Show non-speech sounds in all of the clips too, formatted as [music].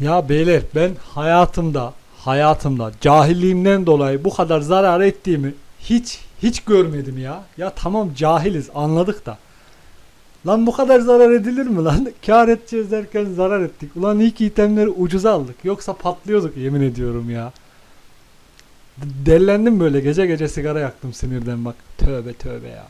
Ya beyler ben hayatımda hayatımda cahilliğimden dolayı bu kadar zarar ettiğimi hiç hiç görmedim ya. Ya tamam cahiliz anladık da. Lan bu kadar zarar edilir mi lan? [laughs] Kar edeceğiz derken zarar ettik. Ulan ki itemleri ucuza aldık. Yoksa patlıyorduk yemin ediyorum ya. Dellendim böyle gece gece sigara yaktım sinirden bak. Tövbe tövbe ya.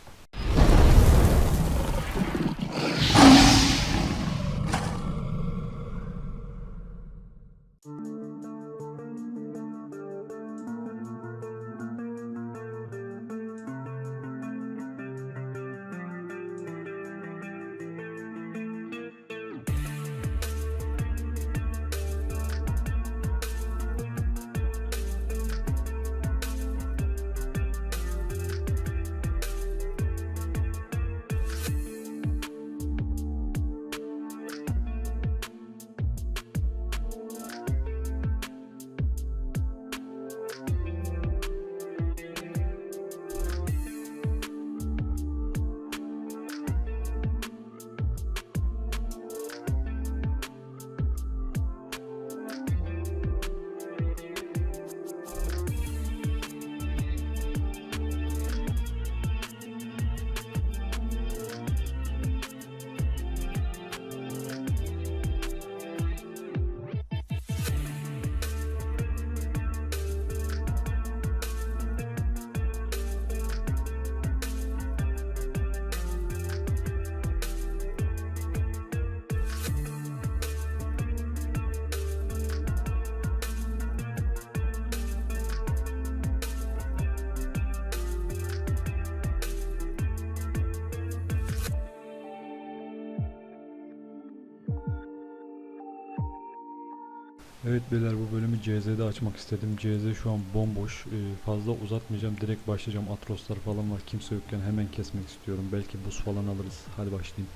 Evet beyler bu bölümü CZ'de açmak istedim. CZ şu an bomboş. Ee, fazla uzatmayacağım. Direkt başlayacağım. Atroslar falan var. Kimse yokken hemen kesmek istiyorum. Belki buz falan alırız. Hadi başlayayım.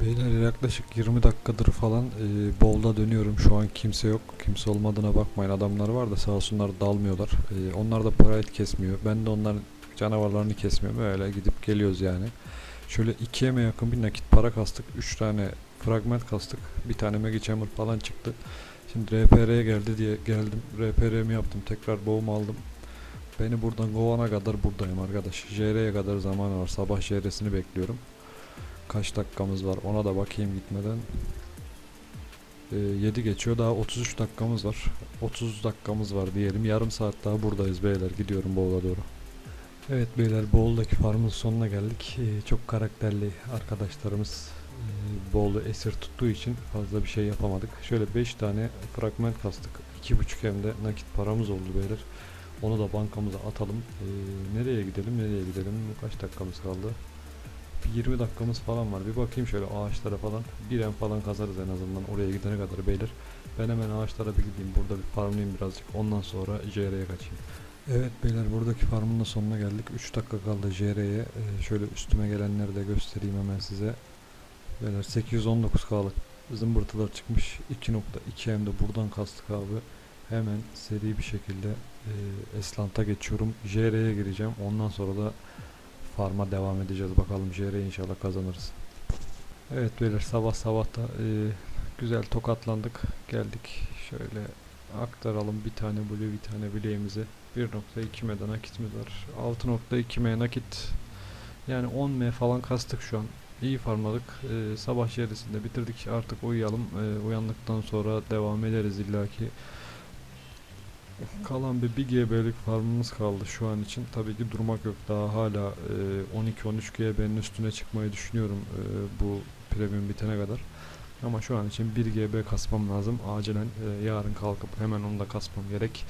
Beyler yaklaşık 20 dakikadır falan e, bowl'da dönüyorum. Şu an kimse yok. Kimse olmadığına bakmayın. Adamlar var da sağ olsunlar dalmıyorlar. E, onlar da parayet kesmiyor. Ben de onların canavarlarını kesmiyorum. Öyle gidip geliyoruz yani. Şöyle 2 eme yakın bir nakit para kastık. 3 tane fragment kastık. Bir tane Magi Chamber falan çıktı. Şimdi RPR'ye geldi diye geldim. RPR'mi yaptım. Tekrar boğum aldım. Beni buradan kovana kadar buradayım arkadaş. JR'ye kadar zaman var. Sabah JR'sini bekliyorum. Kaç dakikamız var ona da bakayım gitmeden. Ee, 7 geçiyor. Daha 33 dakikamız var. 30 dakikamız var diyelim. Yarım saat daha buradayız beyler. Gidiyorum Bowl'a doğru. Evet beyler Bowl'daki farmın sonuna geldik. Ee, çok karakterli arkadaşlarımız e, Bowl'u esir tuttuğu için fazla bir şey yapamadık. Şöyle 5 tane fragment kastık. 2.5 hem de nakit paramız oldu beyler. Onu da bankamıza atalım. Ee, nereye gidelim nereye gidelim? Kaç dakikamız kaldı? Bir 20 dakikamız falan var. Bir bakayım şöyle ağaçlara falan. Bir en falan kazarız en azından oraya gidene kadar beyler. Ben hemen ağaçlara bir gideyim. Burada bir farmlayayım birazcık. Ondan sonra JR'ye kaçayım. Evet beyler buradaki farmın da sonuna geldik. 3 dakika kaldı JR'ye. Ee, şöyle üstüme gelenleri de göstereyim hemen size. Beyler 819 K'lık zımbırtılar çıkmış. 2.2 hem de buradan kastık abi. Hemen seri bir şekilde Eslant'a geçiyorum. JR'ye gireceğim. Ondan sonra da farma devam edeceğiz. Bakalım JR inşallah kazanırız. Evet beyler sabah sabah da e, güzel tokatlandık. Geldik. Şöyle aktaralım bir tane blue bir tane bileğimize. 1.2 m'den nakitimiz var. 6.2 m nakit. Yani 10 m falan kastık şu an. İyi farmladık. Ee, sabah şerisinde bitirdik. Artık uyuyalım. Ee, uyandıktan sonra devam ederiz illaki. Kalan bir 1 GB'lik farmımız kaldı şu an için. Tabii ki durmak yok. Daha hala e, 12-13 GB'nin üstüne çıkmayı düşünüyorum e, bu premium bitene kadar. Ama şu an için 1 GB kasmam lazım. Acilen e, yarın kalkıp hemen onu da kasmam gerek.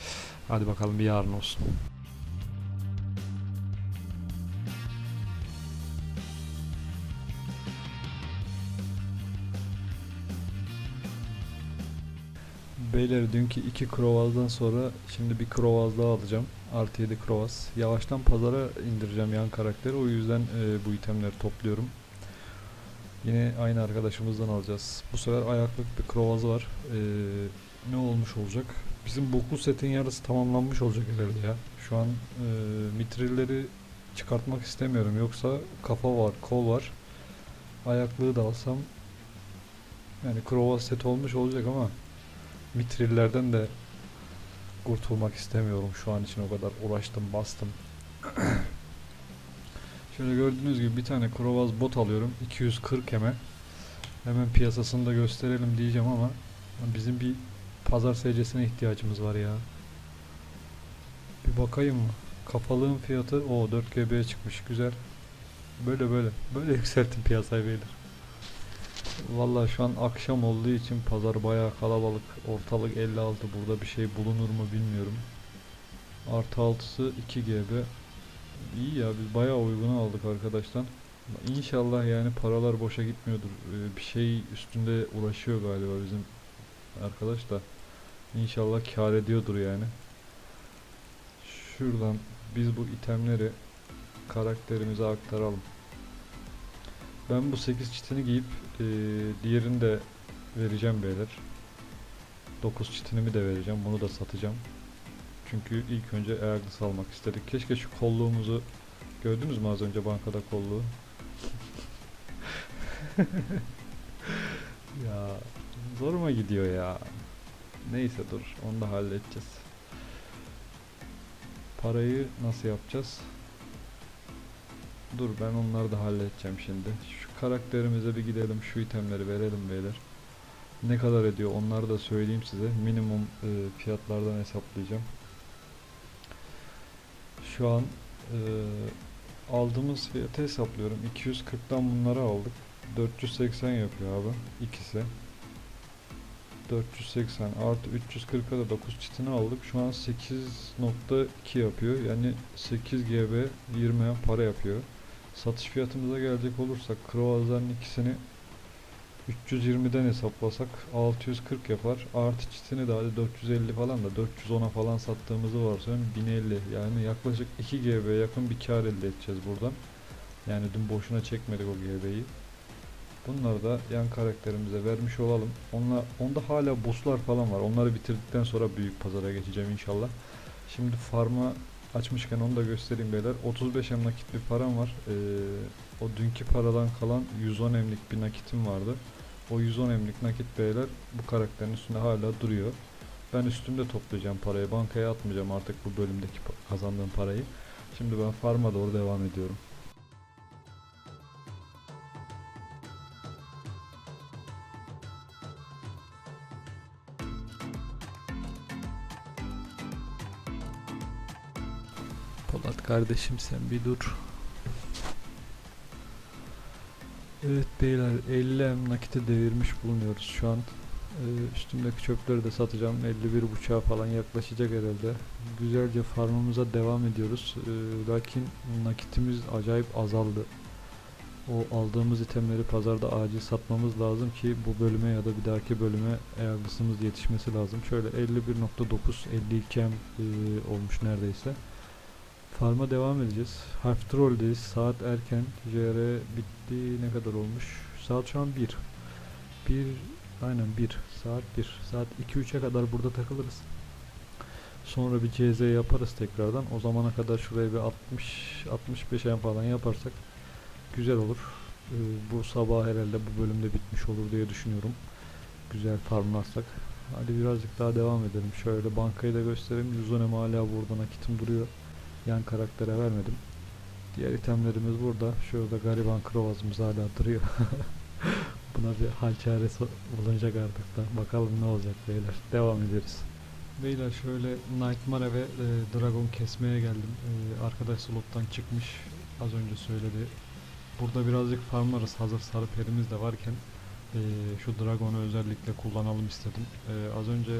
Hadi bakalım bir yarın olsun. Beyler dünkü iki krovazdan sonra şimdi bir krovaz daha alacağım. Artı 7 krovaz. Yavaştan pazara indireceğim yan karakteri. O yüzden e, bu itemleri topluyorum. Yine aynı arkadaşımızdan alacağız. Bu sefer ayaklık bir krovazı var. E, ne olmuş olacak? Bizim boklu setin yarısı tamamlanmış olacak herhalde ya. Şu an e, mitrilleri çıkartmak istemiyorum. Yoksa kafa var, kol var. Ayaklığı da alsam yani krovaz set olmuş olacak ama mitrillerden de kurtulmak istemiyorum. Şu an için o kadar uğraştım, bastım. [clears throat] Şöyle gördüğünüz gibi bir tane Krovaz bot alıyorum. 240 hemen. Hemen piyasasını da gösterelim diyeceğim ama bizim bir pazar SC'sine ihtiyacımız var ya. Bir bakayım mı? Kafalığın fiyatı o 4 GB'ye çıkmış güzel. Böyle böyle. Böyle yükseltin piyasayı beyler. Vallahi şu an akşam olduğu için pazar bayağı kalabalık. Ortalık 56 burada bir şey bulunur mu bilmiyorum. Artı 6'sı 2 GB. İyi ya biz bayağı uyguna aldık arkadaşlar. İnşallah yani paralar boşa gitmiyordur. Ee, bir şey üstünde uğraşıyor galiba bizim arkadaş da. İnşallah kar ediyordur yani. Şuradan biz bu itemleri karakterimize aktaralım. Ben bu 8 çitini giyip eee diğerini de vereceğim beyler. 9 çitinimi de vereceğim. Bunu da satacağım. Çünkü ilk önce Aegis almak istedik. Keşke şu kolluğumuzu gördünüz mü az önce bankada kolluğu? [laughs] ya zoruma gidiyor ya. Neyse dur onu da halledeceğiz. Parayı nasıl yapacağız? Dur ben onları da halledeceğim şimdi. Şu karakterimize bir gidelim şu itemleri verelim beyler. Ne kadar ediyor onları da söyleyeyim size. Minimum e, fiyatlardan hesaplayacağım. Şu an e, aldığımız fiyatı hesaplıyorum. 240'tan bunları aldık. 480 yapıyor abi ikisi. 480 artı 340'a da 9 çitini aldık. Şu an 8.2 yapıyor. Yani 8 GB 20 para yapıyor. Satış fiyatımıza gelecek olursak Krovazların ikisini 320'den hesaplasak 640 yapar. Artı çitini de hadi 450 falan da 410'a falan sattığımızı varsayalım 1050. Yani yaklaşık 2 GB yakın bir kar elde edeceğiz buradan. Yani dün boşuna çekmedik o GB'yi. Bunları da yan karakterimize vermiş olalım. Onla, onda hala bosslar falan var. Onları bitirdikten sonra büyük pazara geçeceğim inşallah. Şimdi farm'a açmışken onu da göstereyim beyler. 35 em nakit bir param var. Ee, o dünkü paradan kalan 110 emlik bir nakitim vardı. O 110 emlik nakit beyler bu karakterin üstünde hala duruyor. Ben üstümde toplayacağım parayı. Bankaya atmayacağım artık bu bölümdeki kazandığım parayı. Şimdi ben farm'a doğru devam ediyorum. Polat kardeşim sen bir dur. Evet beyler 50 em nakite devirmiş bulunuyoruz şu an. Ee, üstümdeki çöpleri de satacağım. 51.5'a falan yaklaşacak herhalde. Güzelce farmımıza devam ediyoruz. Ee, lakin nakitimiz acayip azaldı. O aldığımız itemleri pazarda acil satmamız lazım ki bu bölüme ya da bir dahaki bölüme ayarlısımız yetişmesi lazım. Şöyle 51.9 52 em e, olmuş neredeyse. Farm'a devam edeceğiz. Harf Troll'deyiz. Saat erken. JR bitti. Ne kadar olmuş? Saat şu an 1. 1 aynen 1. Saat 1. Saat 2-3'e kadar burada takılırız. Sonra bir CZ yaparız tekrardan. O zamana kadar şuraya bir 60 65 en falan yaparsak güzel olur. Ee, bu sabah herhalde bu bölümde bitmiş olur diye düşünüyorum. Güzel farmlarsak. Hadi birazcık daha devam edelim. Şöyle bankayı da göstereyim. 110 em hala burada nakitim duruyor. Yan karaktere vermedim. Diğer itemlerimiz burada. Şurada gariban krovazımız hala duruyor. [laughs] Buna bir hal çaresi bulunacak artık da. Bakalım ne olacak beyler. Devam ederiz. Beyler şöyle Nightmare ve e, Dragon kesmeye geldim. E, arkadaş slottan çıkmış. Az önce söyledi. Burada birazcık farmlarız. Hazır sarı perimiz de varken e, şu Dragon'u özellikle kullanalım istedim. E, az önce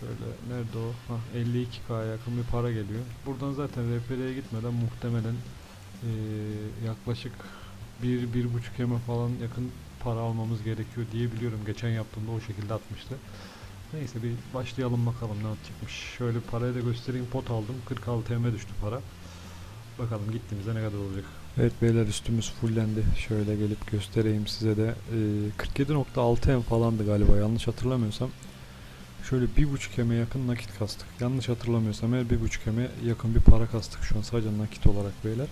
Şöyle nerede o? Hah 52k yakın bir para geliyor. Buradan zaten RP'ye gitmeden muhtemelen eee, yaklaşık 1 bir, 1.5 eme falan yakın para almamız gerekiyor diye biliyorum. Geçen yaptığımda o şekilde atmıştı. Neyse bir başlayalım bakalım ne atacakmış. Şöyle parayı da göstereyim. Pot aldım. 46 eme düştü para. Bakalım gittiğimizde ne kadar olacak. Evet beyler üstümüz fullendi. Şöyle gelip göstereyim size de. Eee 47.6 em falandı galiba yanlış hatırlamıyorsam. Şöyle bir buçuk eme yakın nakit kastık. Yanlış hatırlamıyorsam eğer bir buçuk eme yakın bir para kastık şu an sadece nakit olarak beyler.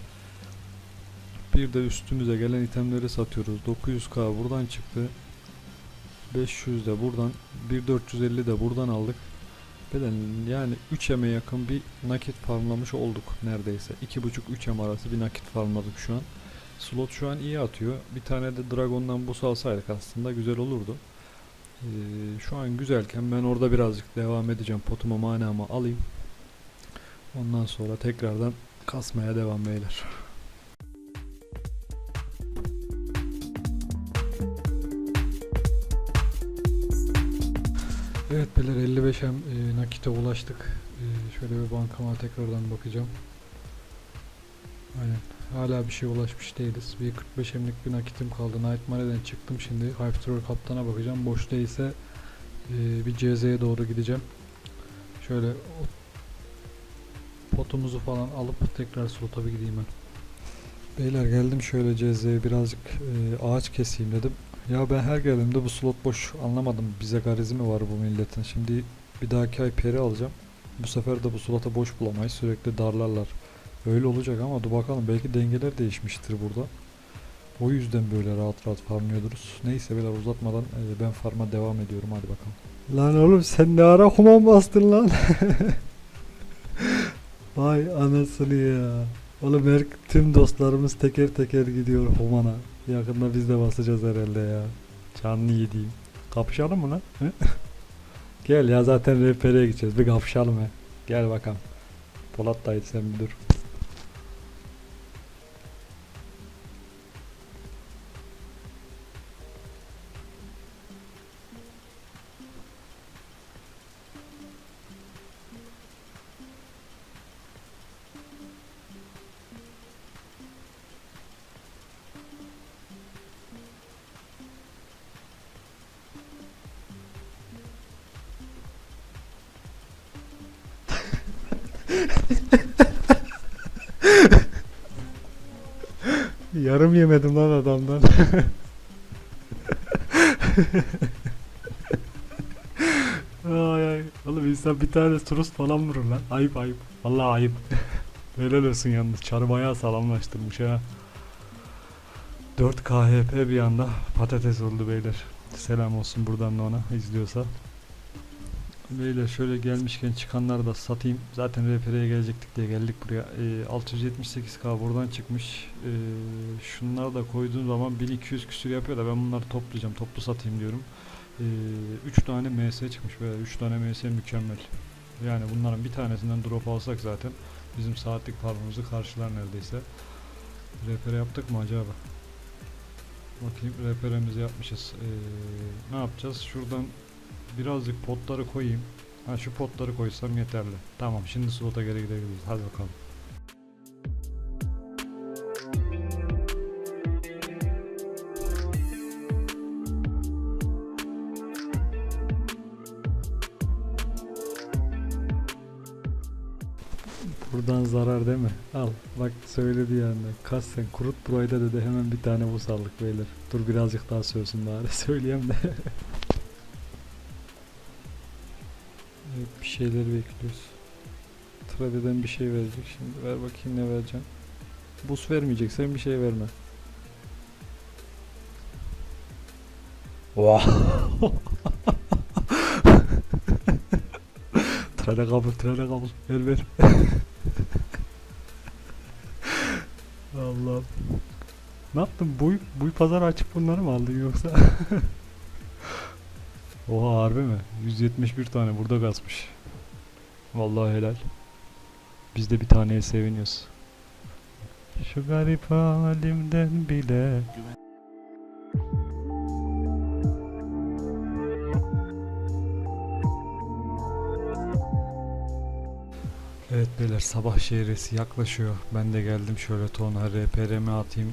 Bir de üstümüze gelen itemleri satıyoruz. 900k buradan çıktı. 500 de buradan 1450 de buradan aldık. Beden yani 3 M'e yakın bir nakit farmlamış olduk neredeyse. 2.5-3 M arası bir nakit farmladık şu an. Slot şu an iyi atıyor. Bir tane de Dragon'dan bu alsaydık aslında güzel olurdu. Ee, şu an güzelken ben orada birazcık devam edeceğim. Potuma manamı alayım. Ondan sonra tekrardan kasmaya devam beyler. Evet beyler 55 hem e, nakite ulaştık. E, şöyle bir bankama tekrardan bakacağım. Aynen. Hala bir şey ulaşmış değiliz. Bir 45 emlik bir nakitim kaldı. Nightmare'den çıktım şimdi. Hype Troll kaptana bakacağım. Boş değilse e, bir CZ'ye doğru gideceğim. Şöyle potumuzu falan alıp tekrar slota bir gideyim ben. Beyler geldim şöyle CZ'ye birazcık e, ağaç keseyim dedim. Ya ben her geldiğimde bu slot boş anlamadım. Bize garizi mi var bu milletin? Şimdi bir dahaki ay peri alacağım. Bu sefer de bu slota boş bulamayız. Sürekli darlarlar. Öyle olacak ama dur bakalım belki dengeler değişmiştir burada. O yüzden böyle rahat rahat farmlıyorduruz. Neyse beyler uzatmadan e, ben farma devam ediyorum hadi bakalım. Lan oğlum sen ne ara human bastın lan? [laughs] Vay anasını ya. Oğlum her tüm dostlarımız teker teker gidiyor humana. Yakında biz de basacağız herhalde ya. Canlı yediğim. Kapışalım mı lan? [laughs] Gel ya zaten rehbere gideceğiz. Bir kapışalım he. Gel bakalım. Polat dayı sen bir dur. [laughs] Yarım yemedim lan adamdan. [laughs] ay ay. Oğlum insan bir tane turist falan vurur lan. Ayıp ayıp. Vallahi ayıp. Helal olsun yalnız. Çarı bayağı sağlamlaştırmış ha. 4 KHP bir anda patates oldu beyler. Selam olsun buradan da ona izliyorsa. Beyler şöyle gelmişken çıkanları da satayım. Zaten RPR'ye gelecektik diye geldik buraya. Ee, 678k buradan çıkmış. Ee, şunları da koyduğum zaman 1200 küsür yapıyor da ben bunları toplayacağım. Toplu satayım diyorum. 3 tane MS çıkmış böyle. 3 tane MS mükemmel. Yani bunların bir tanesinden drop alsak zaten bizim saatlik farmımızı karşılar neredeyse. RPR yaptık mı acaba? Bakayım RPR'mizi yapmışız. Ee, ne yapacağız? Şuradan birazcık potları koyayım. Ha şu potları koysam yeterli. Tamam şimdi slota geri gidebiliriz. Hadi bakalım. Buradan zarar değil mi? Al bak söyledi yani. Kas sen kurut burayı da dedi hemen bir tane bu sallık beyler. Dur birazcık daha sövsün bari [laughs] söyleyeyim de. Evet bir şeyler bekliyoruz. Trade'den bir şey verecek şimdi. Ver bakayım ne vereceğim. Bus vermeyeceksen bir şey verme. Vah. [laughs] trade kabul, trade kabul. Ver ver. [laughs] Allah'ım. Ne yaptın? Buy, buy pazar açıp bunları mı aldın yoksa? [laughs] Oha harbi mi? 171 tane burada gazmış. Vallahi helal. Biz de bir taneye seviniyoruz. Şu garip halimden bile. Evet beyler sabah şehresi yaklaşıyor. Ben de geldim şöyle tona RPRM atayım.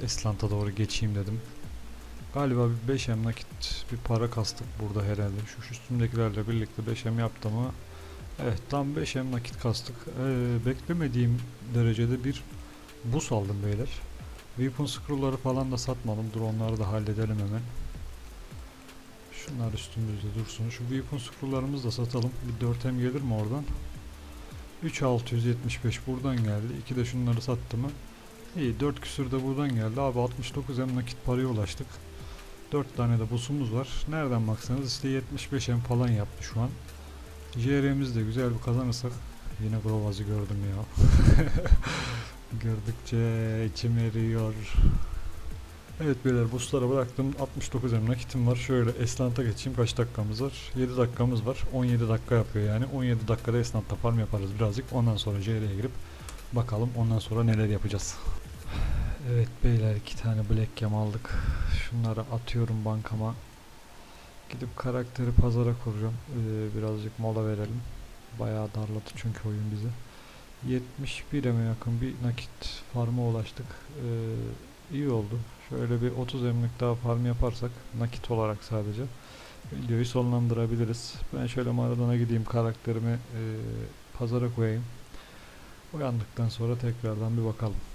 Ee, Eslant'a doğru geçeyim dedim. Galiba bir 5M nakit bir para kastık burada herhalde. Şu, şu üstümdekilerle birlikte 5M yaptım ama evet tam 5M nakit kastık. Ee, beklemediğim derecede bir bus aldım beyler. Weapon scroll'ları falan da satmadım. Dur onları da halledelim hemen. Şunlar üstümüzde dursun. Şu weapon scroll'larımızı da satalım. Bir 4M gelir mi oradan? 3675 buradan geldi. 2 de şunları sattı mı? İyi 4 küsür de buradan geldi. Abi 69 hem nakit paraya ulaştık. 4 tane de busumuz var. Nereden baksanız işte 75 em falan yaptı şu an. JR'mizi de güzel bir kazanırsak yine Grovaz'ı gördüm ya. [laughs] Gördükçe içim eriyor. Evet beyler buslara bıraktım. 69 em nakitim var. Şöyle Eslant'a geçeyim. Kaç dakikamız var? 7 dakikamız var. 17 dakika yapıyor yani. 17 dakikada Eslant'ta farm yaparız birazcık. Ondan sonra JR'ye girip bakalım ondan sonra neler yapacağız. Evet beyler iki tane black cam aldık. Şunları atıyorum bankama. Gidip karakteri pazara kuracağım. Ee, birazcık mola verelim. Bayağı darladı çünkü oyun bizi. 71 eme yakın bir nakit farma ulaştık. Ee, iyi oldu. Şöyle bir 30 emlik daha farm yaparsak nakit olarak sadece videoyu sonlandırabiliriz. Ben şöyle mağaradan gideyim karakterimi e, pazara koyayım. Uyandıktan sonra tekrardan bir bakalım.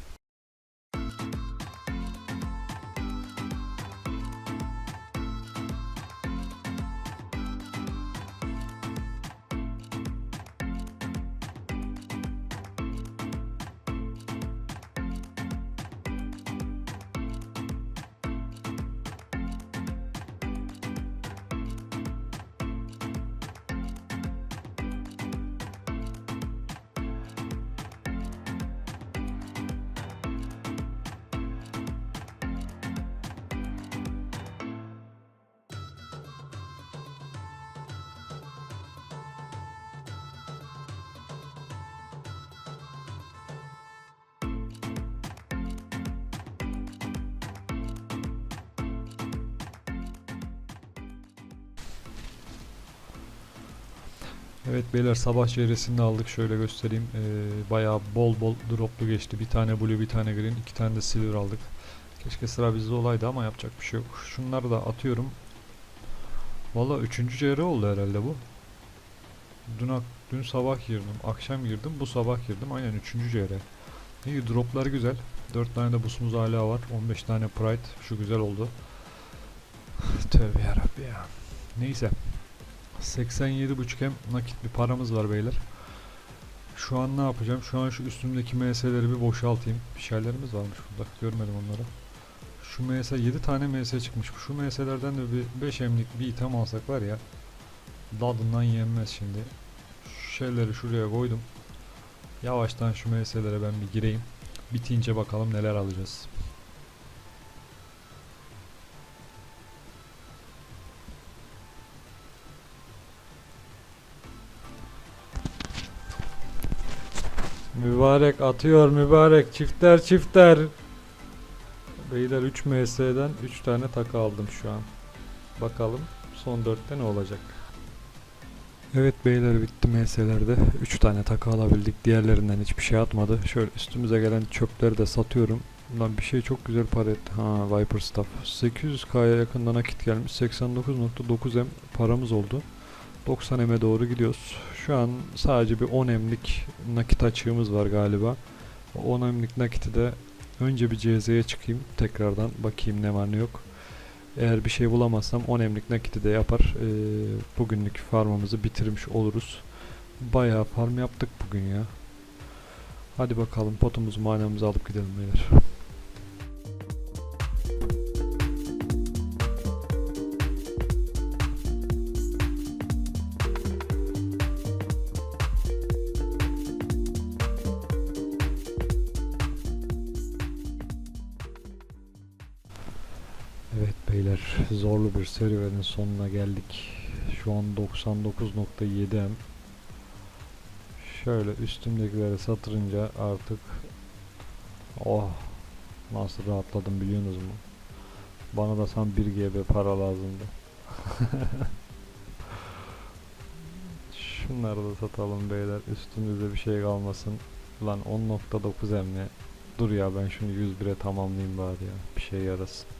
Evet beyler sabah çevresini aldık şöyle göstereyim. Ee, bayağı bol bol droplu geçti. Bir tane blue bir tane green iki tane de silver aldık. Keşke sıra bizde olaydı ama yapacak bir şey yok. Şunları da atıyorum. Valla üçüncü çevre oldu herhalde bu. Dün, dün sabah girdim, akşam girdim, bu sabah girdim. Aynen üçüncü çevre. İyi droplar güzel. 4 tane de busumuz hala var. 15 tane pride. Şu güzel oldu. [sighs] Tövbe yarabbi ya. Neyse. 87.5 hem nakit bir paramız var beyler. Şu an ne yapacağım? Şu an şu üstümdeki MS'leri bir boşaltayım. Bir şeylerimiz varmış burada. Görmedim onları. Şu MS 7 tane MS çıkmış. Şu MS'lerden de bir 5 emlik bir item alsak var ya. Dadından yenmez şimdi. Şu şeyleri şuraya koydum. Yavaştan şu MS'lere ben bir gireyim. Bitince bakalım neler alacağız. Mübarek atıyor mübarek çifter çifter. Beyler 3 MS'den 3 tane takı aldım şu an. Bakalım son 4'te ne olacak. Evet beyler bitti MS'lerde 3 tane takı alabildik. Diğerlerinden hiçbir şey atmadı. Şöyle üstümüze gelen çöpleri de satıyorum. Lan bir şey çok güzel para etti. Ha Viper Stuff. 800k'ya yakın nakit gelmiş. 89.9 M paramız oldu. 90 M'e doğru gidiyoruz. Şu an sadece bir 10 M'lik nakit açığımız var galiba. O 10 M'lik nakiti de önce bir CZ'ye çıkayım. Tekrardan bakayım ne var ne yok. Eğer bir şey bulamazsam 10 M'lik nakiti de yapar. Ee, bugünlük farmımızı bitirmiş oluruz. Bayağı farm yaptık bugün ya. Hadi bakalım potumuzu manamızı alıp gidelim beyler. Zorlu bir serüvenin sonuna geldik. Şu an 99.7 M. Şöyle üstümdekileri satırınca artık oh nasıl rahatladım biliyorsunuz mu? Bana da tam 1 GB para lazımdı. [laughs] Şunları da satalım beyler. Üstümüzde bir şey kalmasın. Lan 10.9 M ne? Dur ya ben şunu 101'e tamamlayayım bari ya. Bir şey yarasın.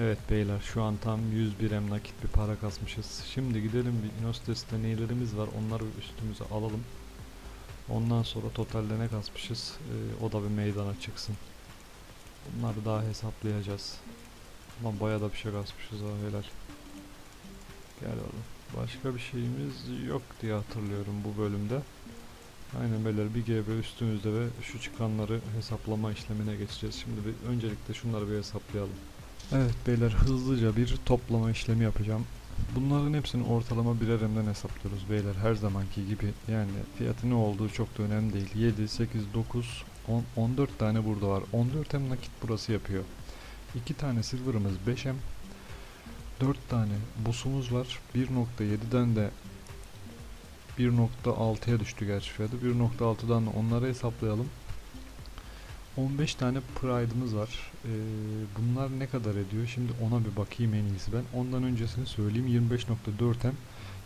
Evet beyler şu an tam 101 em nakit bir para kasmışız. Şimdi gidelim bir Inostes'te neylerimiz var onları üstümüze alalım. Ondan sonra totalde ne kasmışız ee, o da bir meydana çıksın. Bunları daha hesaplayacağız. Ama baya da bir şey kasmışız ha beyler. Gel oğlum. Başka bir şeyimiz yok diye hatırlıyorum bu bölümde. Aynen beyler bir GB üstümüzde ve şu çıkanları hesaplama işlemine geçeceğiz. Şimdi bir, öncelikle şunları bir hesaplayalım. Evet beyler hızlıca bir toplama işlemi yapacağım. Bunların hepsini ortalama birer emden hesaplıyoruz beyler her zamanki gibi. Yani fiyatı ne olduğu çok da önemli değil. 7, 8, 9, 10, 14 tane burada var. 14 em nakit burası yapıyor. 2 tane silver'ımız 5 em. 4 tane busumuz var. 1.7'den de 1.6'ya düştü gerçi fiyatı. 1.6'dan da onları hesaplayalım. 15 tane pride'ımız var. Ee, bunlar ne kadar ediyor? Şimdi ona bir bakayım en iyisi ben. Ondan öncesini söyleyeyim. 25.4 em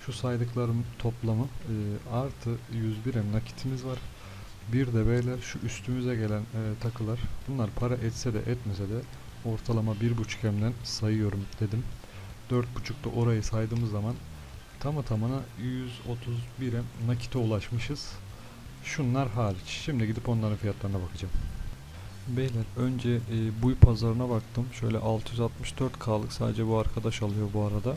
şu saydıklarım toplamı e, artı 101 em nakitimiz var. Bir de beyler şu üstümüze gelen e, takılar. Bunlar para etse de etmese de ortalama 1.5 emden sayıyorum dedim. 4.5'da orayı saydığımız zaman tamı tamına 131 em nakite ulaşmışız. Şunlar hariç. Şimdi gidip onların fiyatlarına bakacağım. Beyler önce e, buy pazarına baktım. Şöyle 664K'lık sadece bu arkadaş alıyor bu arada.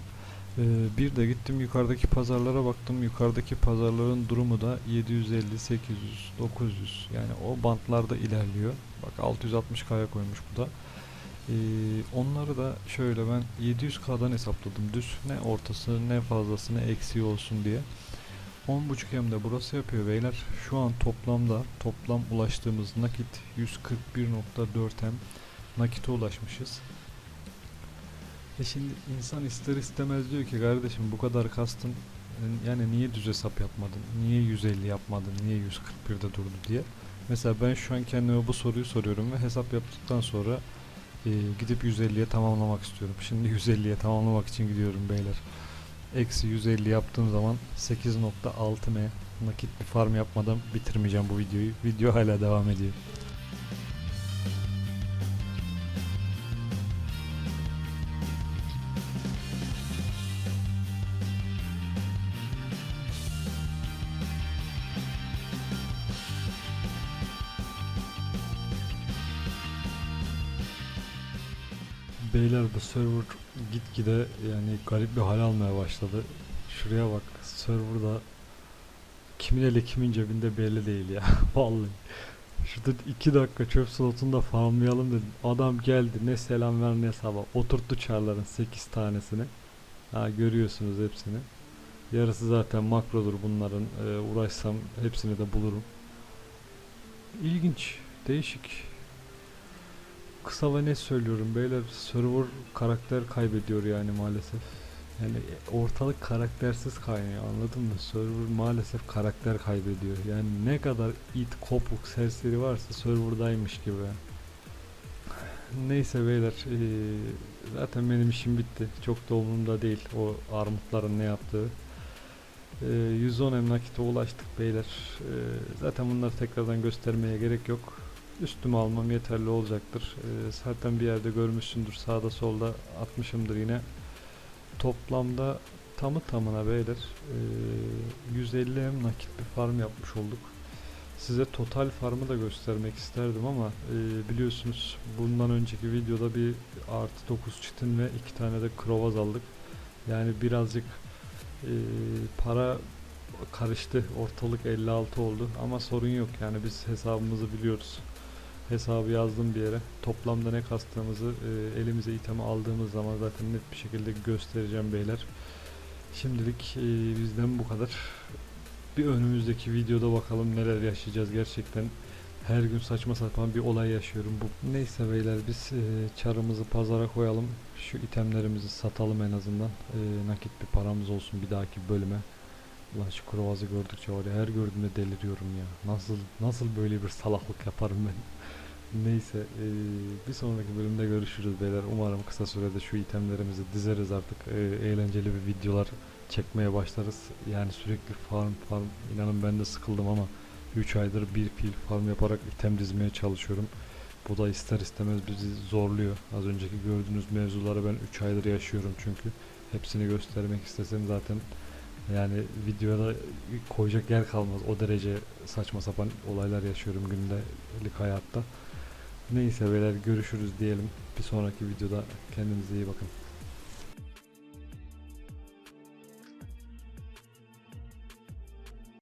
E, bir de gittim yukarıdaki pazarlara baktım. Yukarıdaki pazarların durumu da 750, 800, 900 yani o bantlarda ilerliyor. Bak 660K'ya koymuş bu da. E, onları da şöyle ben 700K'dan hesapladım düz. Ne ortası ne fazlası ne eksiği olsun diye. 10.5 hem de burası yapıyor beyler. Şu an toplamda toplam ulaştığımız nakit 141.4 hem nakite ulaşmışız. E şimdi insan ister istemez diyor ki kardeşim bu kadar kastın yani niye düz hesap yapmadın? Niye 150 yapmadın? Niye 141'de durdu diye. Mesela ben şu an kendime bu soruyu soruyorum ve hesap yaptıktan sonra e, gidip 150'ye tamamlamak istiyorum. Şimdi 150'ye tamamlamak için gidiyorum beyler eksi 150 yaptığım zaman 8.6 m nakit bir farm yapmadan bitirmeyeceğim bu videoyu. Video hala devam ediyor. Beyler bu server gitgide yani garip bir hal almaya başladı. Şuraya bak serverda kimin eli kimin cebinde belli değil ya. [laughs] Vallahi. Şurada iki dakika çöp slotunda farmlayalım dedim. Adam geldi ne selam ver ne sabah. Oturttu çarların 8 tanesini. Ha görüyorsunuz hepsini. Yarısı zaten makrodur bunların. Ee, uğraşsam hepsini de bulurum. İlginç, değişik. Kısa ve net söylüyorum beyler server karakter kaybediyor yani maalesef. Yani ortalık karaktersiz kaynıyor anladın mı? Server maalesef karakter kaybediyor. Yani ne kadar it, kopuk, serseri varsa serverdaymış gibi. Neyse beyler eee, zaten benim işim bitti. Çok da umurumda değil o armutların ne yaptığı. Eee, 110 em nakite ulaştık beyler. Eee, zaten bunları tekrardan göstermeye gerek yok üstüme almam yeterli olacaktır. Ee, zaten bir yerde görmüşsündür sağda solda atmışımdır yine. Toplamda tamı tamına beyler ee, 150 em nakit bir farm yapmış olduk. Size total farmı da göstermek isterdim ama ee, biliyorsunuz bundan önceki videoda bir artı 9 çitin ve iki tane de krovaz aldık. Yani birazcık ee, para karıştı ortalık 56 oldu ama sorun yok yani biz hesabımızı biliyoruz hesabı yazdım bir yere. Toplamda ne kastığımızı e, elimize itemi aldığımız zaman zaten net bir şekilde göstereceğim beyler. Şimdilik e, bizden bu kadar. Bir önümüzdeki videoda bakalım neler yaşayacağız gerçekten. Her gün saçma sapan bir olay yaşıyorum. Bu neyse beyler biz e, çarımızı pazara koyalım. Şu itemlerimizi satalım en azından. E, nakit bir paramız olsun bir dahaki bölüme. Ulan şu krovazı gördükçe var ya her gördüğümde deliriyorum ya. Nasıl nasıl böyle bir salaklık yaparım ben. [laughs] Neyse eee, bir sonraki bölümde görüşürüz beyler. Umarım kısa sürede şu itemlerimizi dizeriz artık. Eee, eğlenceli bir videolar çekmeye başlarız. Yani sürekli farm farm inanın ben de sıkıldım ama 3 aydır bir fil farm yaparak item dizmeye çalışıyorum. Bu da ister istemez bizi zorluyor. Az önceki gördüğünüz mevzuları ben 3 aydır yaşıyorum çünkü. Hepsini göstermek istesem zaten yani videoda koyacak yer kalmaz. O derece saçma sapan olaylar yaşıyorum gündelik hayatta. Neyse beyler görüşürüz diyelim. Bir sonraki videoda kendinize iyi bakın.